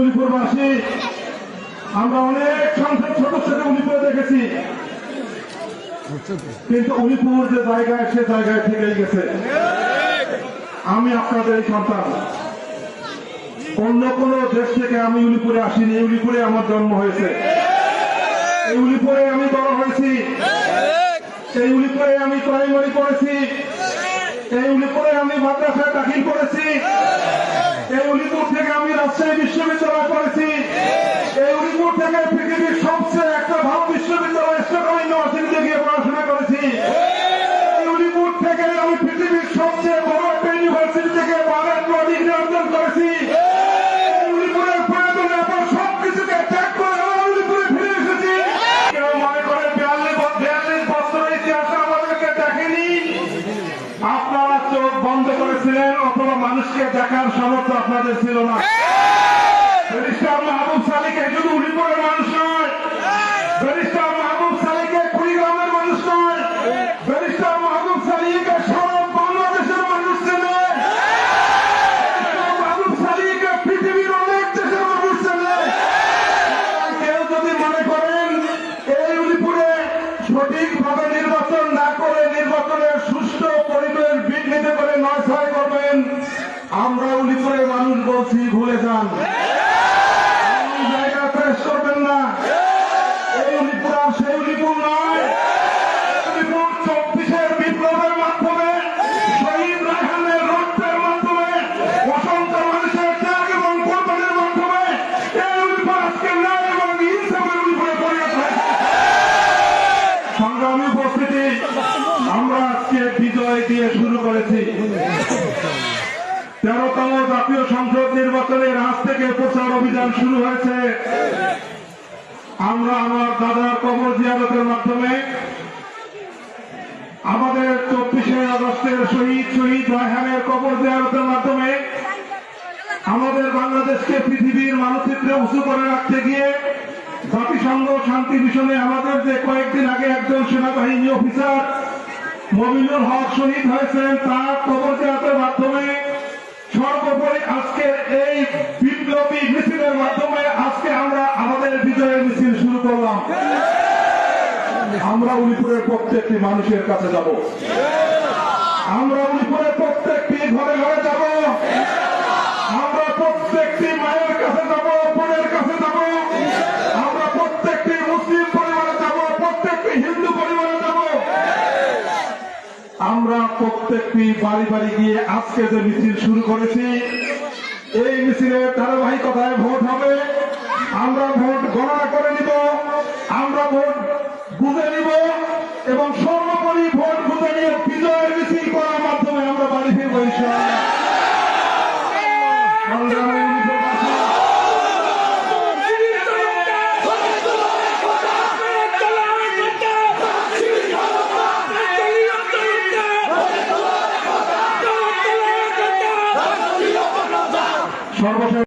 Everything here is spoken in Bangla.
আমি আমরা অনেক সংসদ সদস্যকে দেখেছি। কিন্তু যে জায়গায়, সে জায়গায় গেছে। আমি আপনাদের সন্তান। অন্য কোন দেশ থেকে আমি উলিপুরে আসিনি। উলিপুরে আমার জন্ম হয়েছে। এই উলিপুরে আমি বড় হয়েছি। এই উলিপুরে আমি প্রাইমারি পড়েছি। এই উলিপুরে আমি মাদ্রাসায় দাখিল করেছি। এই উলিপুর থেকে আমি রাজশাহী বিশ্ববিদ্যালয় পড়েছি। এই উলিপুর থেকে পৃথিবীর সবচেয়ে একটা ভালো বিশ্ববিদ্যালয় স্টকহোম ইউনিভার্সিটিতে গিয়ে পড়াশোনা করেছি। এই উলিপুর থেকে আমি পৃথিবীর সবচেয়ে বড় একটা ইউনিভার্সিটি থেকে বাংলা ডিগ্রি অর্জন করেছি। আপনারা চোখ বন্ধ করেছিলেন মানুষকে দেখার সামর্থ্য আপনাদের ছিল না। মাহবুব সালিকে শুধু পড়ে মানুষ নয় আমরা উলিপুরের মানুষ বলছি ভুলে যান। জায়গা পেশ করবেন না। এই সেই নয়। উলিপুর চব্বিশের বিপ্লবের মাধ্যমে শহীদ রক্তের মাধ্যমে বসন্ত মানুষের ত্যাগ এবং কোরবানির মাধ্যমে এই উলিপুর আজকে ন্যায় এবং ইনসাফের উলিপুরে পরিণত হয়েছে। সংগ্রামী উপস্থিতি আমরা আজকে বিজয় দিয়ে শুরু করেছি। তেরোতম জাতীয় সংসদ নির্বাচনের আজ থেকে প্রচার অভিযান শুরু হয়েছে। আমরা আমার দাদার কবর জিয়ারতের মাধ্যমে আমাদের চব্বিশে আগস্টের শহীদ শহীদ রায়হানের কবর জিয়ারতের মাধ্যমে আমাদের বাংলাদেশকে পৃথিবীর মানচিত্রে উঁচু করে রাখতে গিয়ে জাতিসংঘ শান্তি মিশনে আমাদের যে কয়েকদিন আগে একজন সেনাবাহিনী অফিসার মমিনুল হক শহীদ হয়েছেন, তার কবর জিয়ারতের মাধ্যমে সর্বোপরি আজকে এই বিপ্লবী মিছিলের মাধ্যমে আজকে আমরা আমাদের বিজয়ের মিছিল শুরু করলাম আমরা উলিপুরের প্রত্যেকটি মানুষের কাছে যাব। আমরা উলিপুরের প্রত্যেকটি ঘরে ঘরে যাব। আমরা প্রত্যেকটি মায়ের কাছে যাব, বোনের কাছে যাব। আমরা প্রত্যেকটি মুসলিম পরিবারে যাব, প্রত্যেকটি হিন্দু পরিবারে যাব। আমরা প্রত্যেকটি বাড়ি বাড়ি গিয়ে আজকে যে মিছিল শুরু করেছি, এই মিছিলের ধারাবাহিকতায় ভোট হবে আমরা ভোট গণনা করে নিব আমরা ভোট বুঝে নিব এবং সর্বোপরি ভোট বুঝে নিয়ে বিজয়ের মিছিল করার মাধ্যমে আমরা বাড়ি ফিরবো সর্বশেষ